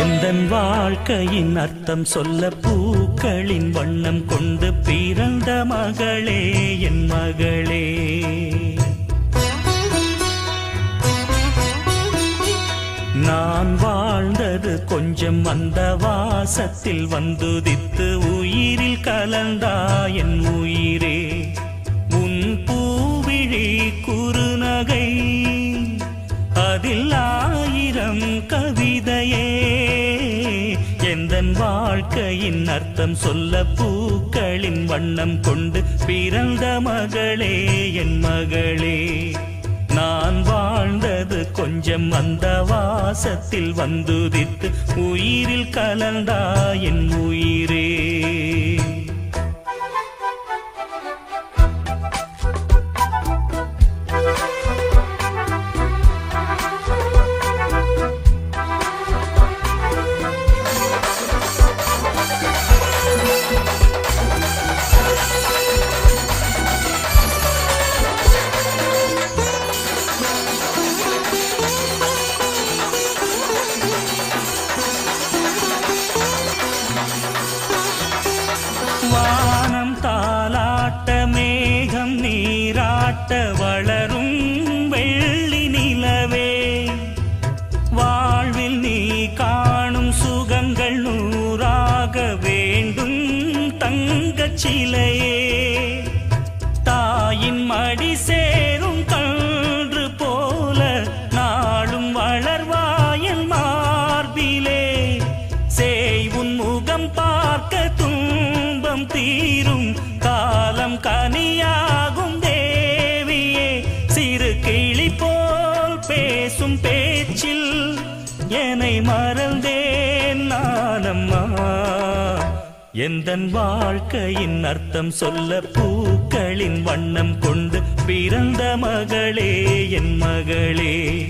எந்தன் வாழ்க்கையின் அர்த்தம் சொல்ல பூக்களின் வண்ணம் கொண்டு பிறந்த மகளே என் மகளே. நான் வாழ்ந்தது கொஞ்சம் அந்த வாசத்தில் வந்துதித்து உயிரில் கலந்தா என் உயிரே. வாழ்க்கையின் அர்த்தம் சொல்ல பூக்களின் வண்ணம் கொண்டு பிறந்த மகளே என் மகளே. நான் வாழ்ந்தது கொஞ்சம் அந்த வாசத்தில் வந்துதித்து உயிரில் கலந்தா என் உயிரே. சிலையே தாயின் மடி சேரும் கன்று போல நாளும் வளர்வாயல் மார்பிலே. சேய் உன் முகம் பார்க்க துன்பம் தீரும் காலம் கனியாகும் தேவியே. சிறு கிளி போல் பேசும் பேச்சில் என்னை மறந்தேன் நானம்மா. எந்தன் வாழ்க்கையின் அர்த்தம் சொல்ல பூக்களின் வண்ணம் கொண்டு பிறந்த மகளே என் மகளே.